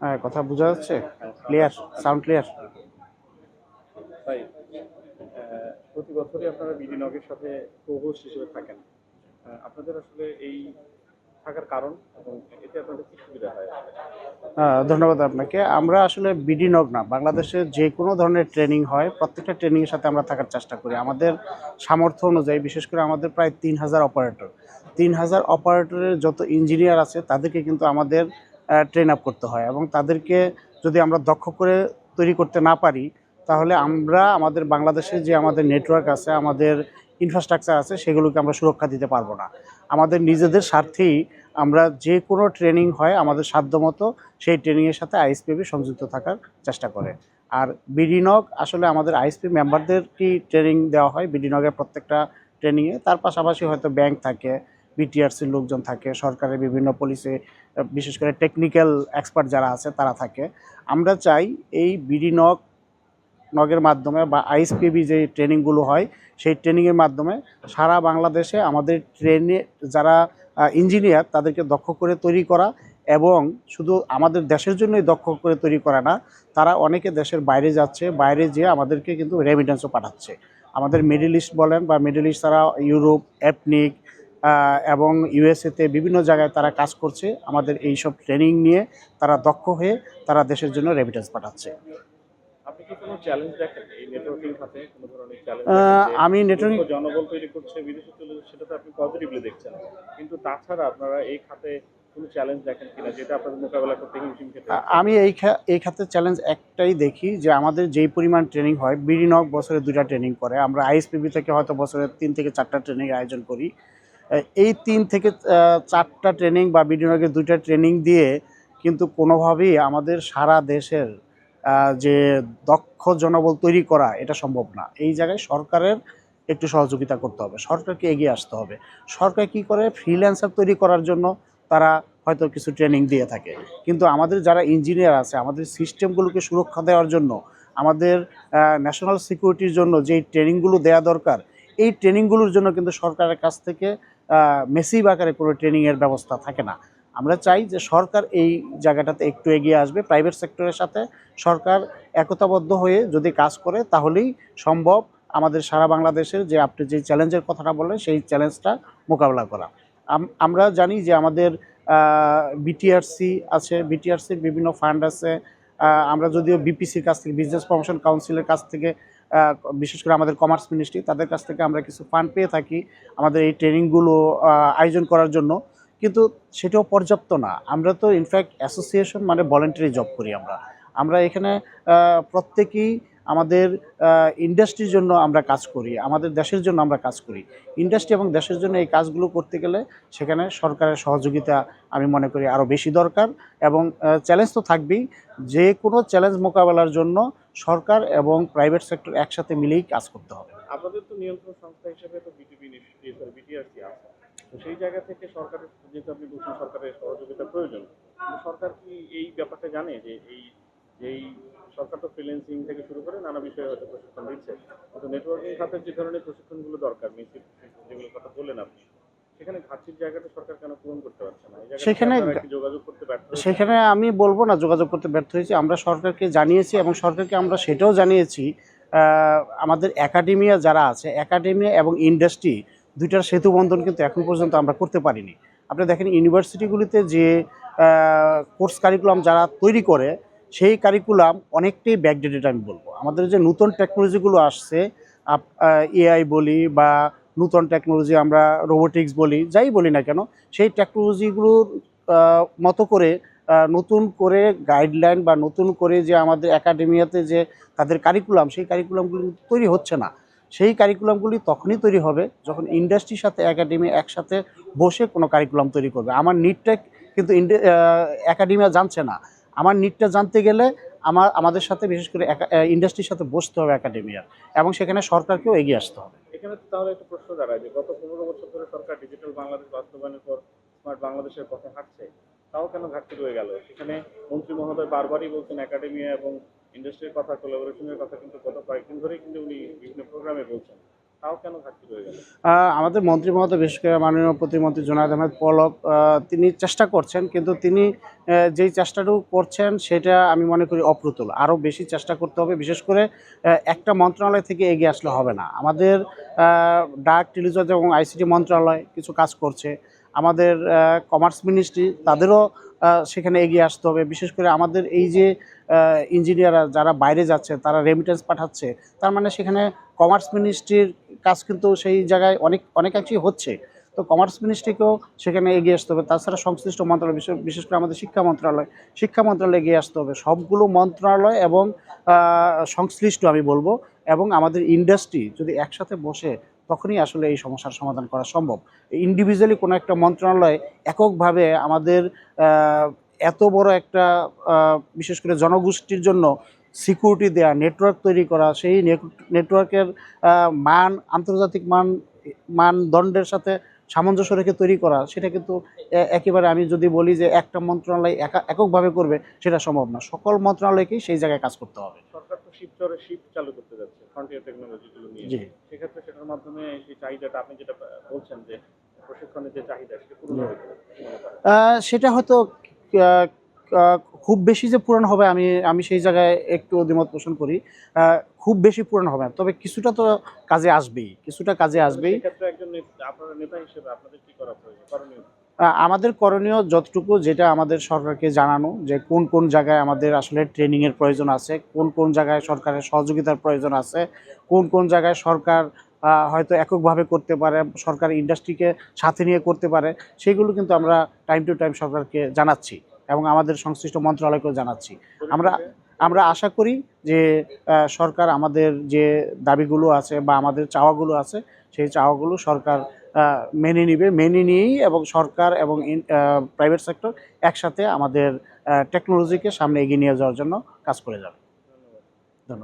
হ্যাঁ কথা বোঝা যাচ্ছে? ক্লিয়ার সাউন্ড ক্লিয়ার প্রতি বছরই আপনারা বিডি নগের সাথে প্রভোস্ট হিসেবে থাকেন। আপনাদের আসলে এই থাকার কারণ এবং এতে আপনাদের কি সুবিধা হয়? ধন্যবাদ আপনাকে। আমরা আসলে বিডি নগ না বাংলাদেশের যে কোনো ধরনের ট্রেনিং হয় প্রত্যেকটা ট্রেনিংয়ের সাথে আমরা থাকার চেষ্টা করি। আমাদের সামর্থ্য অনুযায়ী বিশেষ করে আমাদের প্রায় তিন হাজার অপারেটর তিন হাজার অপারেটরের যত ইঞ্জিনিয়ার আছে তাদেরকে কিন্তু আমাদের ট্রেন আপ করতে হয় এবং তাদেরকে যদি আমরা দক্ষ করে তৈরি করতে না পারি, তাহলে আমরা আমাদের বাংলাদেশে যে আমাদের নেটওয়ার্ক আছে, আমাদের ইনফ্রাস্ট্রাকচার আছে, সেগুলোকে আমরা সুরক্ষা দিতে পারব না। আমাদের নিজেদের স্বার্থেই আমরা যে কোনো ট্রেনিং হয় আমাদের সাধ্যমতো সেই ট্রেনিংয়ের সাথে আইএসপিবি সংযুক্ত থাকার চেষ্টা করে। আর বিডিনগ আসলে আমাদের আইএসপি মেম্বারদেরকেই ট্রেনিং দেওয়া হয় বিডিনগের প্রত্যেকটা ট্রেনিংয়ে তার পাশাপাশি হয়তো ব্যাংক থাকে বিটিআরসির লোকজন থাকে, সরকারের বিভিন্ন পলিসি বিশেষ করে টেকনিক্যাল এক্সপার্ট যারা আছে, তারা থাকে। আমরা চাই এই বিডিনগ নগের মাধ্যমে বা আইএসপিবি যে ট্রেনিংগুলো হয়, সেই ট্রেনিংয়ের মাধ্যমে সারা বাংলাদেশে আমাদের ট্রেনে যারা ইঞ্জিনিয়ার তাদেরকে দক্ষ করে তৈরি করা এবং শুধু আমাদের দেশের জন্যই দক্ষ করে তৈরি করা না, তারা অনেকে দেশের বাইরে যাচ্ছে, বাইরে যেয়ে আমাদেরকে কিন্তু রেমিটেন্সও পাঠাচ্ছে। আমাদের মিডল ইস্ট বলেন বা মিডল ইস্ট তারা ইউরোপ এপনিক এবং ইউএসএতে বিভিন্ন জায়গায় তারা কাজ করছে। আমাদের এই সব ট্রেনিং নিয়ে তারা দক্ষ হয়ে তারা দেশের জন্য রেমিটেন্স পাঠাচ্ছে। এই নেটওয়ার্কিং আমি জনবল তৈরি করছে বিদেশে চলে সেটা তো আপনি পজিটিভলি দেখছেন। কিন্তু তাছাড়া আপনারা এই খাতে কোনো চ্যালেঞ্জ দেখেন কিনা যেটা আপনাদের মোকাবেলা করতে হিমশিম খেতে আ- আমি এই এই খাতে চ্যালেঞ্জ একটাই দেখি যে আমাদের যেই পরিমাণ ট্রেনিং হয় বিডিনগ বছরে দুইটা ট্রেনিং করে। আমরা আইএসপিবি থেকে হয়তো বছরে তিন থেকে চারটা ট্রেনিং আয়োজন করি। এই তিন থেকে চারটা ট্রেনিং বা বিডিনগের দুইটা ট্রেনিং দিয়ে কিন্তু কোনোভাবেই আমাদের সারা দেশের যে দক্ষ জনবল তৈরি করা এটা সম্ভব না। এই জায়গায় সরকারের একটু সহযোগিতা করতে হবে, সরকারকে এগিয়ে আসতে হবে। সরকার কি করে? ফ্রিল্যান্সার তৈরি করার জন্য তারা হয়তো কিছু ট্রেনিং দিয়ে থাকে। কিন্তু আমাদের যারা ইঞ্জিনিয়ার আছে, আমাদের সিস্টেমগুলোকে সুরক্ষা দেওয়ার জন্য, আমাদের ন্যাশনাল সিকিউরিটির জন্য যেই ট্রেনিংগুলো দেওয়া দরকার, এই ট্রেনিংগুলোর জন্য কিন্তু সরকারের কাছ থেকে মেসিভ আকারে কোনো ট্রেনিংয়ের ব্যবস্থা থাকে না। আমরা চাই যে সরকার এই জায়গাটাতে একটু এগিয়ে আসবে প্রাইভেট সেক্টরের সাথে সরকার একতাবদ্ধ হয়ে যদি কাজ করে, তাহলেই সম্ভব আমাদের সারা বাংলাদেশের যে আপনি যে চ্যালেঞ্জের কথাটা বললেন, সেই চ্যালেঞ্জটা মোকাবেলা করা। আম- আমরা জানি যে আমাদের বিটিআরসি আছে বিটিআরসির বিভিন্ন ফান্ড আছে। আমরা যদিও বিপিসির কাছ থেকে বিজনেস প্রমোশন কাউন্সিলের কাছ থেকে বিশেষ করে আমাদের কমার্স মিনিস্ট্রি তাদের কাছ থেকে আমরা কিছু ফান্ড পেয়ে থাকি আমাদের এই ট্রেনিংগুলো আয়োজন করার জন্য। কিন্তু সেটাও পর্যাপ্ত না। আমরা তো ইনফ্যাক্ট অ্যাসোসিয়েশন মানে ভলেন্টারি জব করি আমরা। আমরা এখানে প্রত্যেকেই আমাদের ইন্ডাস্ট্রির জন্য আমরা কাজ করি, আমাদের দেশের জন্য আমরা কাজ করি। ইন্ডাস্ট্রি এবং দেশের জন্য এই কাজগুলো করতে গেলে সেখানে সরকারের সহযোগিতা আমি মনে করি আরও বেশি দরকার। এবং চ্যালেঞ্জ তো থাকবেই। যে কোনো চ্যালেঞ্জ মোকাবেলার জন্য সরকার এবং প্রাইভেট সেক্টর একসাথে মিলেই কাজ করতে হবে। আপনাদের তো নিয়ন্ত্রণ সংস্থা হিসেবে তো বিটিপি বিটিআরসি আছে। তো সেই জায়গা থেকে সরকারের, যেহেতু আপনি বলছেন সরকারের সহযোগিতা প্রয়োজন সরকার কি এই ব্যাপারটা জানে যে এই যেই সরকার তো ফ্রিল্যান্সিং থেকে শুরু করে নানা বিষয়ে হয়তো প্রশিক্ষণ দিচ্ছে। কিন্তু নেটওয়ার্কিং খাতের যে ধরনের প্রশিক্ষণগুলো দরকার মিসির যেগুলো কথা বললেন আপনি সেখানে ঘাটতির জায়গাটা সরকার কেন পূরণ করতে পারছে না? সেখানে যোগাযোগ করতে ব্যর্থ সেখানে আমি বলব না যোগাযোগ করতে ব্যর্থ হয়েছি আমরা সরকারকে জানিয়েছি এবং সরকারকে আমরা সেটাও জানিয়েছি আমাদের একাডেমিয়া যারা আছে একাডেমিয়া এবং ইন্ডাস্ট্রি দুইটার সেতু বন্ধন কিন্তু এখন পর্যন্ত আমরা করতে পারিনি। আপনি দেখেন ইউনিভার্সিটিগুলিতে যে কোর্স কারিকুলাম যারা তৈরি করে সেই কারিকুলাম অনেকটাই ব্যাকডেটেড আমি বলব। আমাদের যে নতুন টেকনোলজিগুলো আসছে এআই বলি বা নতুন টেকনোলজি আমরা রোবোটিক্স বলি, যাই বলি না কেন, সেই টেকনোলজিগুলোর মতো করে নতুন করে গাইডলাইন বা নতুন করে যে আমাদের একাডেমিয়াতে যে তাদের কারিকুলাম সেই কারিকুলামগুলি তৈরি হচ্ছে না। সেই কারিকুলামগুলি তখনই তৈরি হবে যখন ইন্ডাস্ট্রির সাথে একাডেমি একসাথে বসে কোনো কারিকুলাম তৈরি করবে। আমার নিটটা কিন্তু একাডেমিয়া জানছে না। আমার নিটটা জানতে গেলে আমার, আমাদের সাথে বিশেষ করে ইন্ডাস্ট্রির সাথে বসতে হবে একাডেমিয়ার এবং সেখানে সরকারকেও এগিয়ে আসতে হবে। এখানে তাহলে একটা প্রশ্ন দাঁড়ায় যে গত পনেরো বছর ধরে সরকার ডিজিটাল বাংলাদেশ বাস্তবায়নের পর স্মার্ট বাংলাদেশের পথে হাঁটছে, তাও কেন ঘাটতি রয়ে গেল? সেখানে মন্ত্রী মহোদয় বারবারই বলছেন একাডেমিয়া এবং ইন্ডাস্ট্রির কথা কোলাবোরেশনের কথা, কিন্তু গত কয়েকদিন ধরেই কিন্তু উনি বিভিন্ন প্রোগ্রামে বলছেন। আমাদের মন্ত্রী মহোদয়, বিশেষ করে মাননীয় প্রতিমন্ত্রী জোনায়দ আহমেদ পলক তিনি চেষ্টা করছেন, কিন্তু তিনি যেই চেষ্টাটুকু করছেন সেটা আমি মনে করি অপ্রতুল। আরও বেশি চেষ্টা করতে হবে, বিশেষ করে একটা মন্ত্রণালয় থেকে এগিয়ে আসলে হবে না। আমাদের ডাক টেলিযোগাযোগ এবং আইসিটি মন্ত্রণালয় কিছু কাজ করছে। আমাদের কমার্স মিনিস্ট্রি, তাদেরও সেখানে এগিয়ে আসতে হবে। বিশেষ করে আমাদের এই যে ইঞ্জিনিয়াররা যারা বাইরে যাচ্ছে, তারা রেমিটেন্স পাঠাচ্ছে, তার মানে সেখানে কমার্স মিনিস্ট্রির কাজ কিন্তু সেই জায়গায় অনেক অনেক অনেকাংশেই হচ্ছে। তো কমার্স মিনিস্ট্রিকেও সেখানে এগিয়ে আসতে হবে। তাছাড়া সংশ্লিষ্ট মন্ত্রণালয়, বিশেষ করে আমাদের শিক্ষা মন্ত্রণালয় শিক্ষা মন্ত্রণালয় এগিয়ে আসতে হবে। সবগুলো মন্ত্রণালয় এবং সংশ্লিষ্ট আমি বলব, এবং আমাদের ইন্ডাস্ট্রি যদি একসাথে বসে তখনই আসলে এই সমস্যার সমাধান করা সম্ভব। ইন্ডিভিজুয়ালি কোনো একটা মন্ত্রণালয় এককভাবে আমাদের এত বড় একটা বিশেষ করে জনগোষ্ঠীর জন্য সিকিউরিটি দেওয়া নেটওয়ার্ক তৈরি করা সেই নেটওয়ার্কের মান আন্তর্জাতিক মান মানদণ্ডের সাথে সামঞ্জস্য রেখে তৈরি করা সেটা কিন্তু একেবারে আমি যদি বলি যে একটা মন্ত্রণালয় একা এককভাবে করবে সেটা সম্ভব না। সকল মন্ত্রণালয়কেই সেই জায়গায় কাজ করতে হবে। সরকার তো শিপ চালু করতে যাচ্ছে ফ্রন্টিয়ার টেকনোলজিগুলো নিয়ে। সেক্ষেত্রে সেটার মাধ্যমে সেই চাহিদাটা আপনি যেটা বলছেন যে প্রশিক্ষণের যে চাহিদা সেটা হয়তো খুব বেশি যে পূরণ হবে আমি আমি সেই জায়গায় একটু অধিমত পোষণ করি। খুব বেশি পূরণ হবে না তবে কিছুটা তো কাজে আসবেই কিছুটা কাজে আসবেই। আমাদের করণীয় যতটুকু যেটা আমাদের সরকারকে জানানো যে কোন কোন জায়গায় আমাদের আসলে ট্রেনিংয়ের প্রয়োজন আছে কোন কোন জায়গায় সরকারের সহযোগিতার প্রয়োজন আছে কোন কোন জায়গায় সরকার হয়তো এককভাবে করতে পারে সরকার ইন্ডাস্ট্রিকে সাথে নিয়ে করতে পারে সেগুলো কিন্তু আমরা টাইম টু টাইম সরকারকে জানাচ্ছি। এবং আমাদের সংশ্লিষ্ট মন্ত্রণালয়কেও জানাচ্ছি। আমরা আমরা আশা করি যে সরকার আমাদের যে দাবিগুলো আছে বা আমাদের চাওয়াগুলো আছে, সেই চাওয়াগুলো সরকার মেনে নিবে, মেনে নিয়েই এবং সরকার এবং প্রাইভেট সেক্টর একসাথে আমাদের টেকনোলজিকে সামনে এগিয়ে নিয়ে যাওয়ার জন্য কাজ করে যাবে।